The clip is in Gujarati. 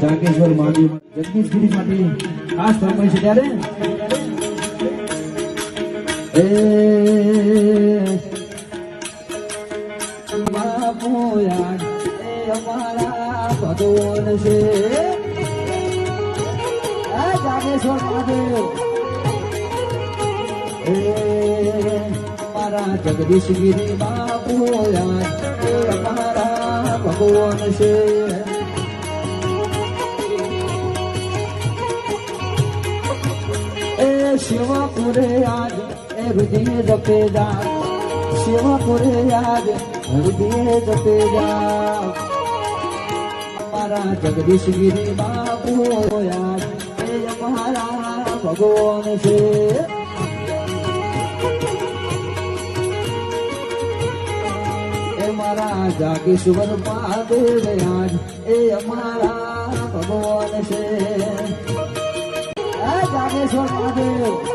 જાગેશ્વર મહાદેવ જગદીશગીરી માટે ખાસ સમય છે ત્યારે. બાપુ યાદ એ અમારા ભગવાન છે. આ જાગેશ્વર મહાદેવ. મારા જગદીશગીરી બાપુ યાર, એ અમારા ભગવાન છે. શિવપુરે યાદ એ રુધિર જપેદા શિવપુરે યાદ રુધિર જપેદા મારા જગદીશગીરી બાપુ યાદ એ મારા ભગવાન છે. મારા જાગેશ્વર પાદેવ યાદ એ અમારા ભગવાન છે. આ જાગેશ્વર મહાદેવ